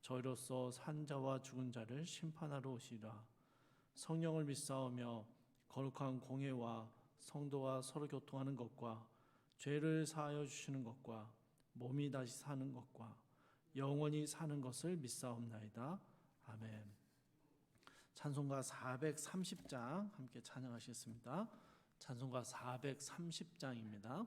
저희로서 산 자와 죽은 자를 심판하러 오시리라. 성령을 믿사오며 거룩한 공예와 성도와 서로 교통하는 것과 죄를 사하여 주시는 것과 몸이 다시 사는 것과 영원히 사는 것을 믿사옵나이다. 아멘. 찬송가 430장 함께 찬양하시겠습니다. 찬송가 430장입니다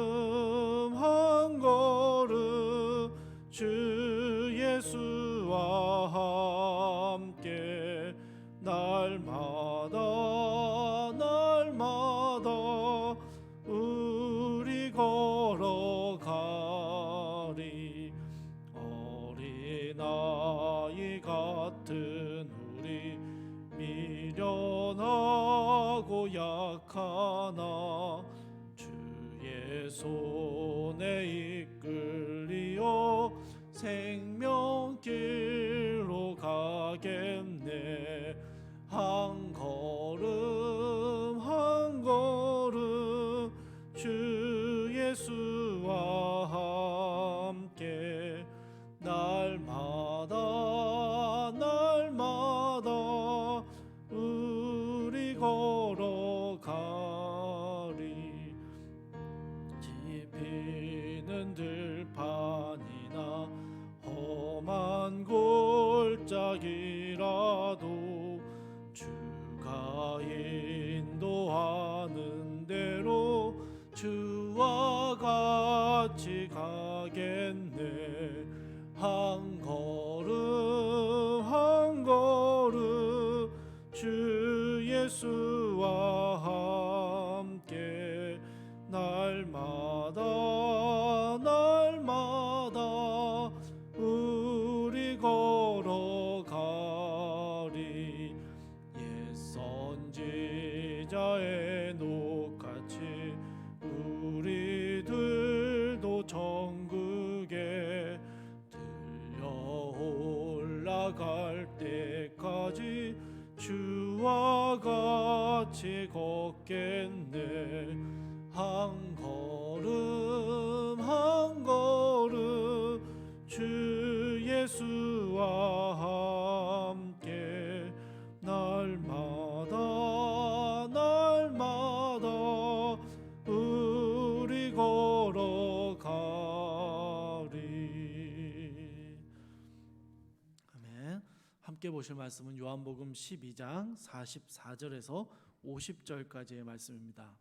보실 말씀은 요한복음 12장 44절에서 50절까지의 말씀입니다.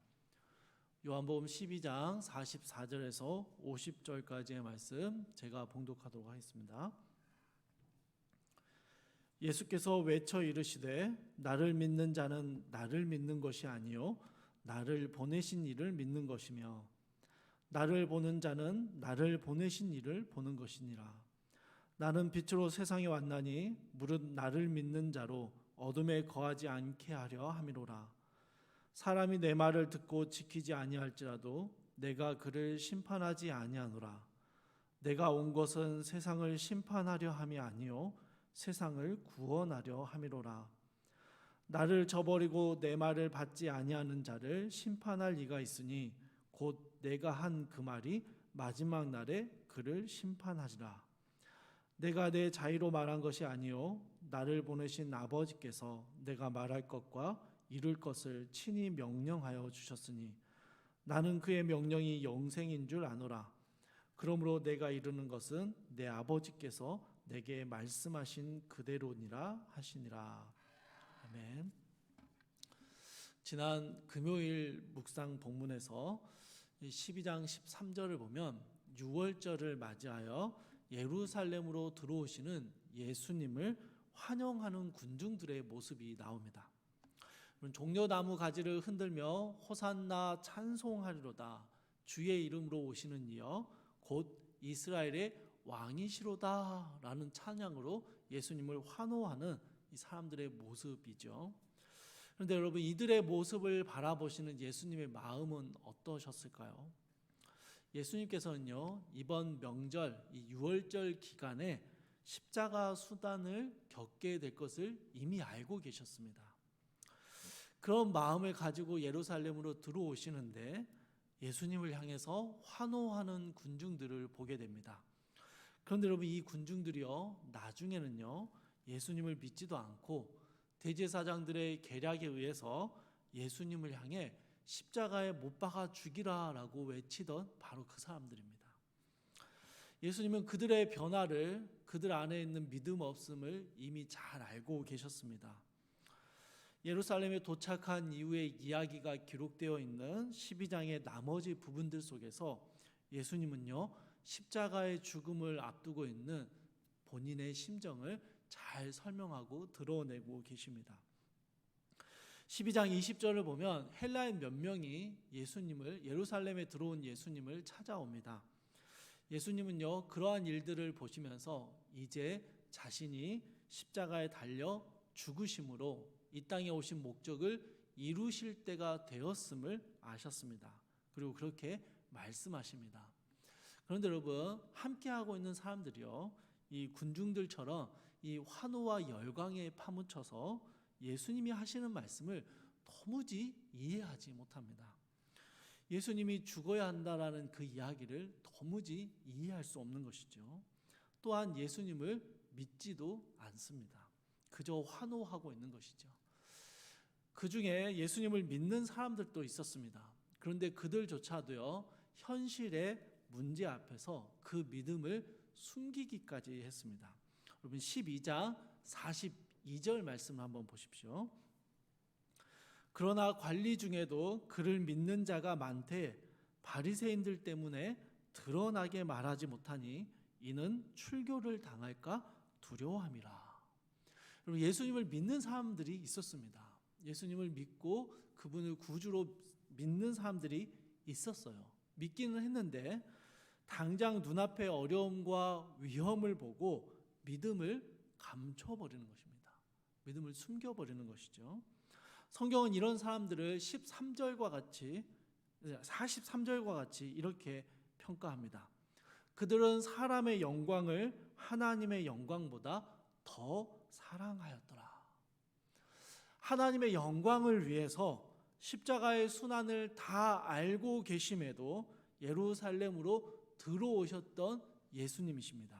요한복음 12장 44절에서 50절까지의 말씀 제가 봉독하도록 하겠습니다. 예수께서 외쳐 이르시되 나를 믿는 자는 나를 믿는 것이 아니요 나를 보내신 이를 믿는 것이며 나를 보는 자는 나를 보내신 이를 보는 것이니라. 나는 빛으로 세상에 왔나니 무릇 나를 믿는 자로 어둠에 거하지 않게 하려 함이로라. 사람이 내 말을 듣고 지키지 아니할지라도 내가 그를 심판하지 아니하노라. 내가 온 것은 세상을 심판하려 함이 아니요 세상을 구원하려 함이로라. 나를 저버리고 내 말을 받지 아니하는 자를 심판할 이가 있으니 곧 내가 한 그 말이 마지막 날에 그를 심판하리라. 내가 내 자의로 말한 것이 아니요 나를 보내신 아버지께서 내가 말할 것과 이룰 것을 친히 명령하여 주셨으니 나는 그의 명령이 영생인 줄 아노라 그러므로 내가 이르는 것은 내 아버지께서 내게 말씀하신 그대로니라 하시니라. 아멘. 지난 금요일 묵상 본문에서 12장 13절을 보면 6월절을 맞이하여 예루살렘으로 들어오시는 예수님을 환영하는 군중들의 모습이 나옵니다. 종려나무 가지를 흔들며 호산나 찬송하리로다 주의 이름으로 오시는 이여 곧 이스라엘의 왕이시로다라는 찬양으로 예수님을 환호하는 이 사람들의 모습이죠. 그런데 여러분 이들의 모습을 바라보시는 예수님의 마음은 어떠셨을까요? 예수님께서는요 이번 명절 이 유월절 기간에 십자가 수단을 겪게 될 것을 이미 알고 계셨습니다. 그런 마음을 가지고 예루살렘으로 들어오시는데 예수님을 향해서 환호하는 군중들을 보게 됩니다. 그런데 여러분 이 군중들이요 나중에는요 예수님을 믿지도 않고 대제사장들의 계략에 의해서 예수님을 향해 십자가에 못 박아 죽이라라고 외치던 바로 그 사람들입니다. 예수님은 그들의 변화를 그들 안에 있는 믿음 없음을 이미 잘 알고 계셨습니다. 예루살렘에 도착한 이후의 이야기가 기록되어 있는 12장의 나머지 부분들 속에서 예수님은요 십자가의 죽음을 앞두고 있는 본인의 심정을 잘 설명하고 드러내고 계십니다. 12장 20절을 보면 헬라인 몇 명이 예수님을 예루살렘에 들어온 예수님을 찾아옵니다. 예수님은요 그러한 일들을 보시면서 이제 자신이 십자가에 달려 죽으심으로 이 땅에 오신 목적을 이루실 때가 되었음을 아셨습니다. 그리고 그렇게 말씀하십니다. 그런데 여러분 함께 하고 있는 사람들이요 이 군중들처럼 이 환호와 열광에 파묻혀서 예수님이 하시는 말씀을 도무지 이해하지 못합니다. 예수님이 죽어야 한다라는 그 이야기를 도무지 이해할 수 없는 것이죠. 또한 예수님을 믿지도 않습니다. 그저 환호하고 있는 것이죠. 그 중에 예수님을 믿는 사람들도 있었습니다. 그런데 그들조차도요, 현실의 문제 앞에서 그 믿음을 숨기기까지 했습니다. 여러분 12장 42절 말씀을 한번 보십시오. 그러나 관리 중에도 그를 믿는 자가 많되 바리새인들 때문에 드러나게 말하지 못하니 이는 출교를 당할까 두려워함이라. 여러분 예수님을 믿는 사람들이 있었습니다. 예수님을 믿고 그분을 구주로 믿는 사람들이 있었어요. 믿기는 했는데 당장 눈앞의 어려움과 위험을 보고 믿음을 감춰버리는 것입니다. 믿음을 숨겨버리는 것이죠. 성경은 이런 사람들을 13절과 같이 43절과 같이 이렇게 평가합니다. 그들은 사람의 영광을 하나님의 영광보다 더 사랑하였더라. 하나님의 영광을 위해서 십자가의 순환을 다 알고 계심에도 예루살렘으로 들어오셨던 예수님이십니다.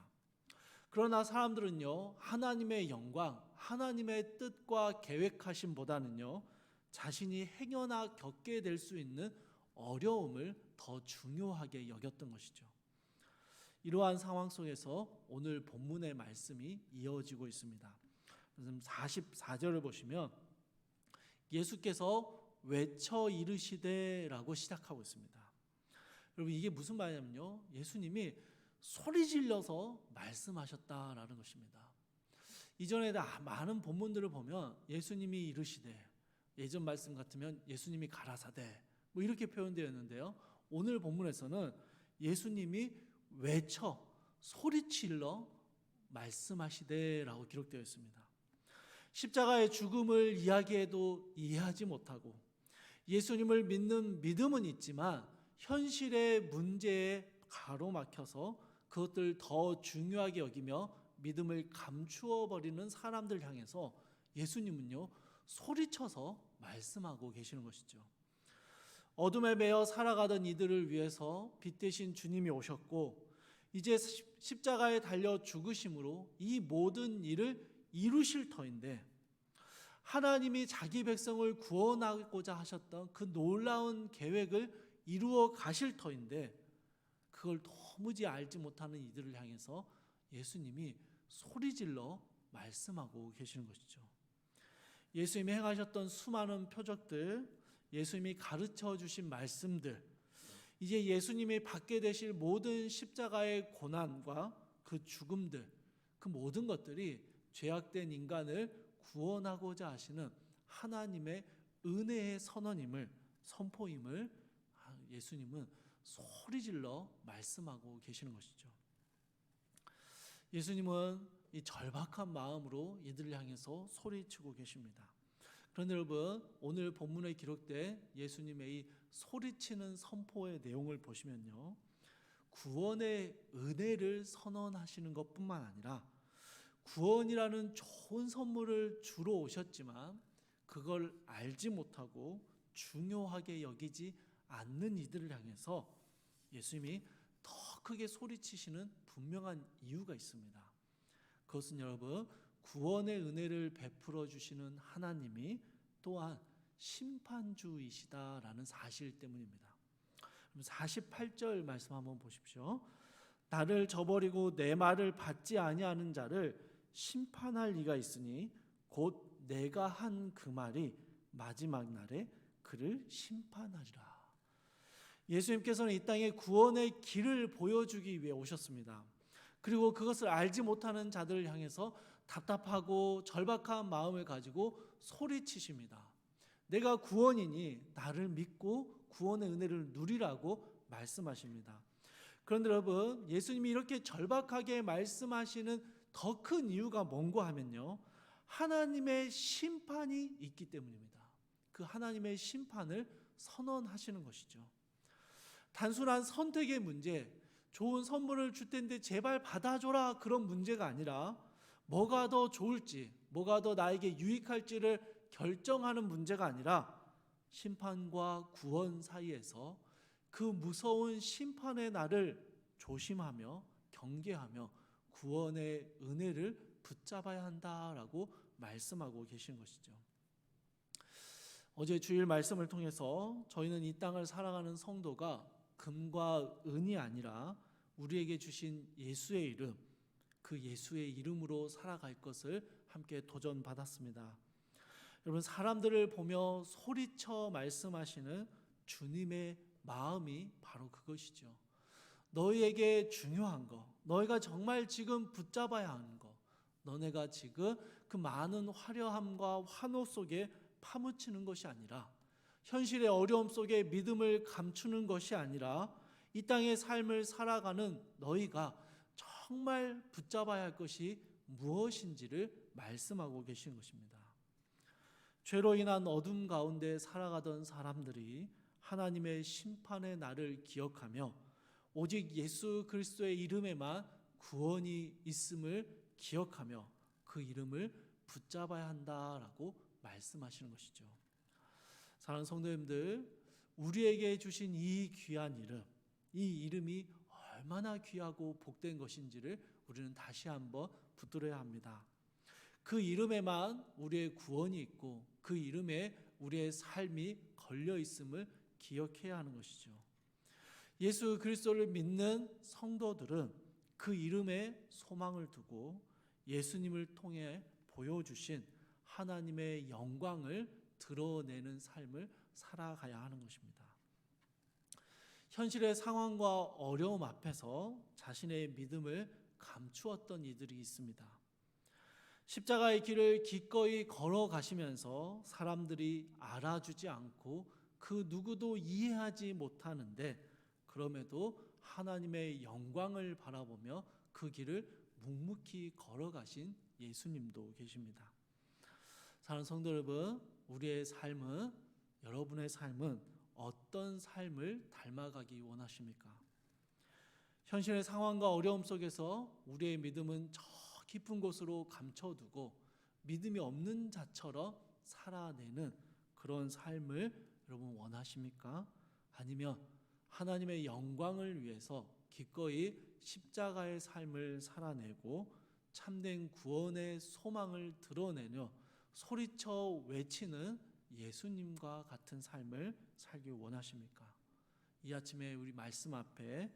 그러나 사람들은요, 하나님의 영광, 하나님의 뜻과 계획하심보다는요, 자신이 행여나 겪게 될 수 있는 어려움을 더 중요하게 여겼던 것이죠. 이러한 상황 속에서 오늘 본문의 말씀이 이어지고 있습니다. 44절을 보시면 예수께서 외쳐 이르시되라고 시작하고 있습니다. 여러분 이게 무슨 말이냐면요. 예수님이 소리 질러서 말씀하셨다라는 것입니다. 이전에 많은 본문들을 보면 예수님이 이르시되 예전 말씀 같으면 예수님이 가라사대 뭐 이렇게 표현되었는데요. 오늘 본문에서는 예수님이 외쳐 소리질러 말씀하시되라고 기록되어 있습니다. 십자가의 죽음을 이야기해도 이해하지 못하고 예수님을 믿는 믿음은 있지만 현실의 문제에 가로막혀서 그것들 더 중요하게 여기며 믿음을 감추어 버리는 사람들 향해서 예수님은요 소리쳐서 말씀하고 계시는 것이죠. 어둠에 매여 살아가던 이들을 위해서 빛 대신 주님이 오셨고 이제 십자가에 달려 죽으심으로 이 모든 일을 이루실 터인데 하나님이 자기 백성을 구원하고자 하셨던 그 놀라운 계획을 이루어 가실 터인데 그걸 도무지 알지 못하는 이들을 향해서 예수님이 소리질러 말씀하고 계시는 것이죠. 예수님이 행하셨던 수많은 표적들, 예수님이 가르쳐 주신 말씀들, 이제 예수님이 받게 되실 모든 십자가의 고난과 그 죽음들, 그 모든 것들이 죄악된 인간을 구원하고자 하시는 하나님의 은혜의 선언임을 선포임을 예수님은 소리질러 말씀하고 계시는 것이죠. 예수님은 이 절박한 마음으로 이들을 향해서 소리치고 계십니다. 그런데 여러분 오늘 본문에 기록된 예수님의 이 소리치는 선포의 내용을 보시면요. 구원의 은혜를 선언하시는 것뿐만 아니라 구원이라는 좋은 선물을 주러 오셨지만 그걸 알지 못하고 중요하게 여기지 않는 이들을 향해서 예수님이 더 크게 소리치시는 분명한 이유가 있습니다. 그것은 여러분 구원의 은혜를 베풀어 주시는 하나님이 또한 심판주이시다라는 사실 때문입니다. 48절 말씀 한번 보십시오. 나를 저버리고 내 말을 받지 아니하는 자를 심판할 리가 있으니 곧 내가 한 그 말이 마지막 날에 그를 심판하리라. 예수님께서는 이 땅에 구원의 길을 보여주기 위해 오셨습니다. 그리고 그것을 알지 못하는 자들을 향해서 답답하고 절박한 마음을 가지고 소리치십니다. 내가 구원이니 나를 믿고 구원의 은혜를 누리라고 말씀하십니다. 그런데 여러분, 예수님이 이렇게 절박하게 말씀하시는 더 큰 이유가 뭔고 하면요. 하나님의 심판이 있기 때문입니다. 그 하나님의 심판을 선언하시는 것이죠. 단순한 선택의 문제, 좋은 선물을 줄 텐데 제발 받아줘라 그런 문제가 아니라 뭐가 더 좋을지, 뭐가 더 나에게 유익할지를 결정하는 문제가 아니라 심판과 구원 사이에서 그 무서운 심판의 날을 조심하며 경계하며 구원의 은혜를 붙잡아야 한다라고 말씀하고 계신 것이죠. 어제 주일 말씀을 통해서 저희는 이 땅을 살아가는 성도가 금과 은이 아니라 우리에게 주신 예수의 이름, 그 예수의 이름으로 살아갈 것을 함께 도전받았습니다. 여러분 사람들을 보며 소리쳐 말씀하시는 주님의 마음이 바로 그것이죠. 너희에게 중요한 거, 너희가 정말 지금 붙잡아야 하는 거, 너네가 지금 그 많은 화려함과 환호 속에 파묻히는 것이 아니라 현실의 어려움 속에 믿음을 감추는 것이 아니라 이 땅의 삶을 살아가는 너희가 정말 붙잡아야 할 것이 무엇인지를 말씀하고 계신 것입니다. 죄로 인한 어둠 가운데 살아가던 사람들이 하나님의 심판의 날을 기억하며 오직 예수 그리스도의 이름에만 구원이 있음을 기억하며 그 이름을 붙잡아야 한다라고 말씀하시는 것이죠. 사랑하는 성도님들, 우리에게 주신 이 귀한 이름, 이 이름이 얼마나 귀하고 복된 것인지를 우리는 다시 한번 붙들어야 합니다. 그 이름에만 우리의 구원이 있고 그 이름에 우리의 삶이 걸려 있음을 기억해야 하는 것이죠. 예수 그리스도를 믿는 성도들은 그 이름에 소망을 두고 예수님을 통해 보여주신 하나님의 영광을 드러내는 삶을 살아가야 하는 것입니다. 현실의 상황과 어려움 앞에서 자신의 믿음을 감추었던 이들이 있습니다. 십자가의 길을 기꺼이 걸어가시면서 사람들이 알아주지 않고 그 누구도 이해하지 못하는데 그럼에도 하나님의 영광을 바라보며 그 길을 묵묵히 걸어가신 예수님도 계십니다. 사랑하는 성도 여러분, 우리의 삶은 여러분의 삶은 어떤 삶을 닮아가기 원하십니까? 현실의 상황과 어려움 속에서 우리의 믿음은 저 깊은 곳으로 감춰두고 믿음이 없는 자처럼 살아내는 그런 삶을 여러분 원하십니까? 아니면 하나님의 영광을 위해서 기꺼이 십자가의 삶을 살아내고 참된 구원의 소망을 드러내며 소리쳐 외치는 예수님과 같은 삶을 살기 원하십니까? 이 아침에 우리 말씀 앞에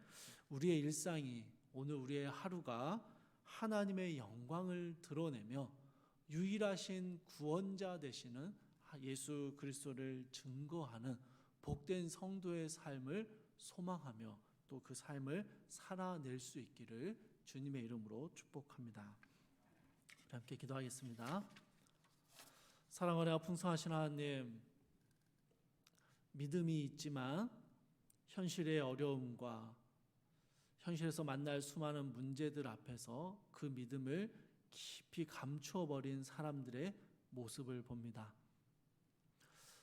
우리의 일상이 오늘 우리의 하루가 하나님의 영광을 드러내며 유일하신 구원자 되시는 예수 그리스도를 증거하는 복된 성도의 삶을 소망하며 또 그 삶을 살아낼 수 있기를 주님의 이름으로 축복합니다. 함께 기도하겠습니다. 사랑하여 풍성하신 하나님, 믿음이 있지만 현실의 어려움과 현실에서 만날 수많은 문제들 앞에서 그 믿음을 깊이 감추어 버린 사람들의 모습을 봅니다.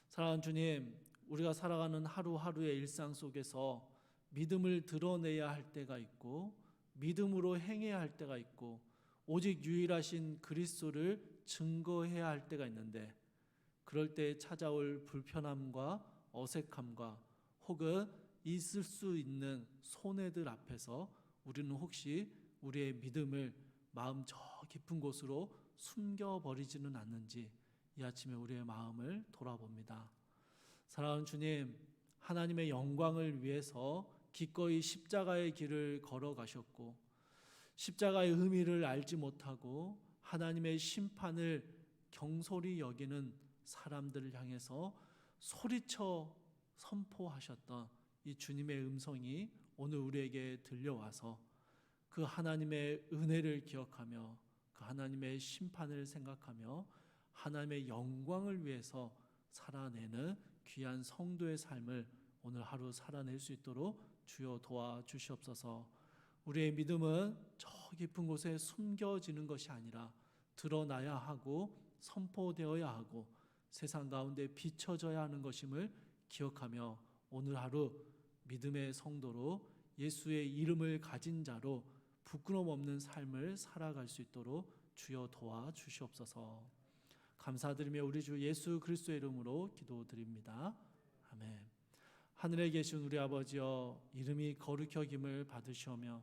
사랑하는 주님, 우리가 살아가는 하루하루의 일상 속에서 믿음을 드러내야 할 때가 있고 믿음으로 행해야 할 때가 있고 오직 유일하신 그리스도를 증거해야 할 때가 있는데 그럴 때 찾아올 불편함과 어색함과 혹은 있을 수 있는 손해들 앞에서 우리는 혹시 우리의 믿음을 마음 저 깊은 곳으로 숨겨 버리지는 않는지 이 아침에 우리의 마음을 돌아봅니다. 사랑하는 주님, 하나님의 영광을 위해서 기꺼이 십자가의 길을 걸어가셨고 십자가의 의미를 알지 못하고 하나님의 심판을 경솔히 여기는 사람들을 향해서 소리쳐 선포하셨던 이 주님의 음성이 오늘 우리에게 들려와서 그 하나님의 은혜를 기억하며 그 하나님의 심판을 생각하며 하나님의 영광을 위해서 살아내는 귀한 성도의 삶을 오늘 하루 살아낼 수 있도록 주여 도와 주시옵소서. 우리의 믿음은 저 깊은 곳에 숨겨지는 것이 아니라 드러나야 하고 선포되어야 하고 세상 가운데 비춰져야 하는 것임을 기억하며 오늘 하루 믿음의 성도로 예수의 이름을 가진 자로 부끄럼 없는 삶을 살아갈 수 있도록 주여 도와 주시옵소서. 감사드리며 우리 주 예수 그리스도의 이름으로 기도드립니다. 아멘. 하늘에 계신 우리 아버지여 이름이 거룩히 여김을 받으시오며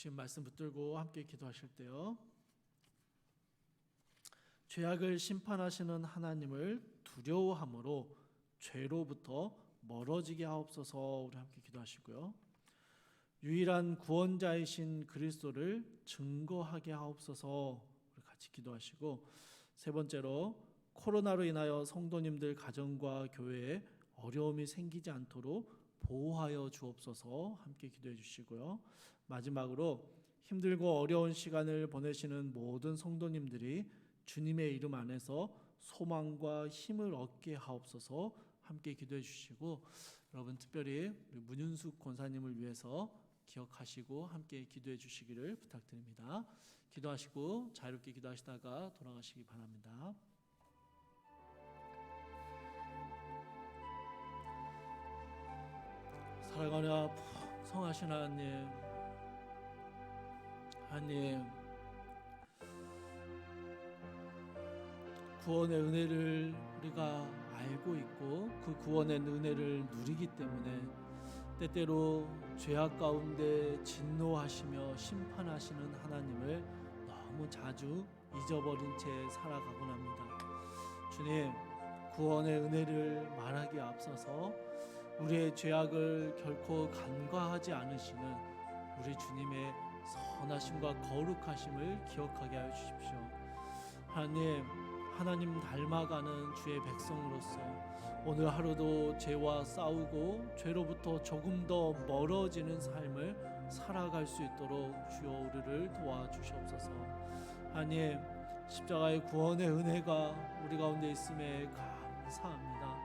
주신 말씀 붙들고 함께 기도하실 때요. 죄악을 심판하시는 하나님을 두려워함으로 죄로부터 멀어지게 하옵소서. 우리 함께 기도하시고요. 유일한 구원자이신 그리스도를 증거하게 하옵소서. 우리 같이 기도하시고 세 번째로 코로나로 인하여 성도님들 가정과 교회에 어려움이 생기지 않도록 보호하여 주옵소서 함께 기도해 주시고요. 마지막으로 힘들고 어려운 시간을 보내시는 모든 성도님들이 주님의 이름 안에서 소망과 힘을 얻게 하옵소서 함께 기도해 주시고 여러분 특별히 문윤숙 권사님을 위해서 기억하시고 함께 기도해 주시기를 부탁드립니다. 기도하시고 자유롭게 기도하시다가 돌아가시기 바랍니다. 사랑하나 성하신 하나님 하나님 구원의 은혜를 우리가 알고 있고 그 구원의 은혜를 누리기 때문에 때때로 죄악 가운데 진노하시며 심판하시는 하나님을 너무 자주 잊어버린 채 살아가곤 합니다. 주님, 구원의 은혜를 말하기에 앞서서 우리의 죄악을 결코 간과하지 않으시는 우리 주님의 선하심과 거룩하심을 기억하게 하여 주십시오. 하나님, 하나님 닮아가는 주의 백성으로서 오늘 하루도 죄와 싸우고 죄로부터 조금 더 멀어지는 삶을 살아갈 수 있도록 주여 우리를 도와주시옵소서. 하나님 십자가의 구원의 은혜가 우리 가운데 있음에 감사합니다.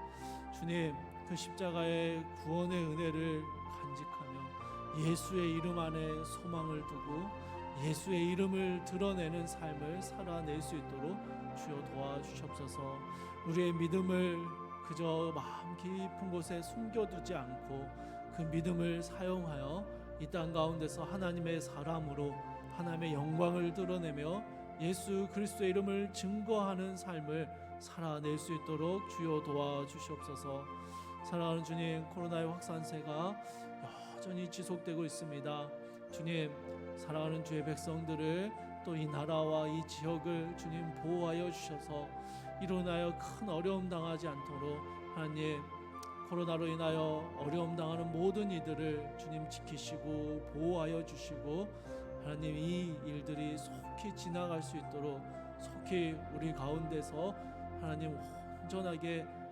주님 그 십자가의 구원의 은혜를 간직하며 예수의 이름 안에 소망을 두고 예수의 이름을 드러내는 삶을 살아낼 수 있도록 주여 도와주시옵소서. 우리의 믿음을 그저 마음 깊은 곳에 숨겨두지 않고 그 믿음을 사용하여 이 땅 가운데서 하나님의 사람으로 하나님의 영광을 드러내며 예수 그리스도의 이름을 증거하는 삶을 살아낼 수 있도록 주여 도와주시옵소서. 사랑하는 주님, 코로나의 확산세가 여전히 지속되고 있습니다. 주님, 사랑하는 주의 백성들을 또 이 나라와 이 지역을 주님 보호하여 주셔서 인하여 큰 어려움 당하지 않도록 하나님 코로나로 인하여 어려움 당하는 모든 이들을 주님 지키시고 보호하여 주시고 하나님 이 일들이 속히 지나갈 수 있도록 속히 우리 가운데서 하나님 온전하게 음,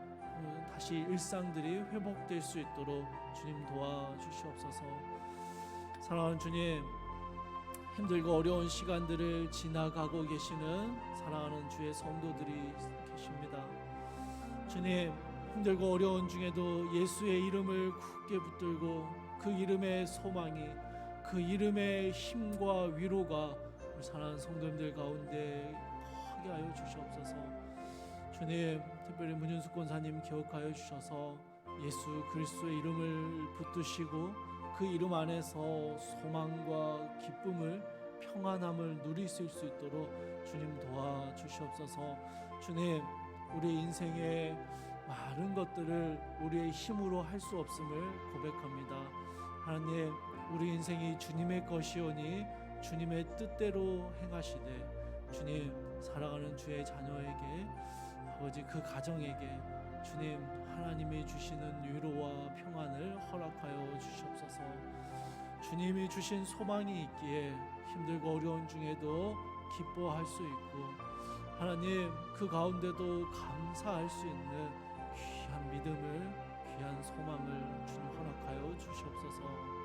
다시 일상들이 회복될 수 있도록 주님 도와주시옵소서. 사랑하는 주님, 힘들고 어려운 시간들을 지나가고 계시는 사랑하는 주의 성도들이 계십니다. 주님, 힘들고 어려운 중에도 예수의 이름을 굳게 붙들고 그 이름의 소망이 그 이름의 힘과 위로가 우리 사랑하는 성도님들 가운데 하게 하여 주시옵소서. 주님, 특별히 문윤숙 권사님 기억하여 주셔서 예수 그리스도의 이름을 붙드시고 그 이름 안에서 소망과 기쁨을 평안함을 누릴 수 있도록 주님 도와 주시옵소서. 주님, 우리 인생의 많은 것들을 우리의 힘으로 할 수 없음을 고백합니다. 하나님, 우리 인생이 주님의 것이오니 주님의 뜻대로 행하시되 주님 사랑하는 주의 자녀에게 아버지 그 가정에게 주님 하나님이 주시는 위로와 평안을 허락하여 주시옵소서. 주님이 주신 소망이 있기에 힘들고 어려운 중에도 기뻐할 수 있고 하나님 그 가운데도 감사할 수 있는 귀한 믿음을 귀한 소망을 주님 허락하여 주시옵소서.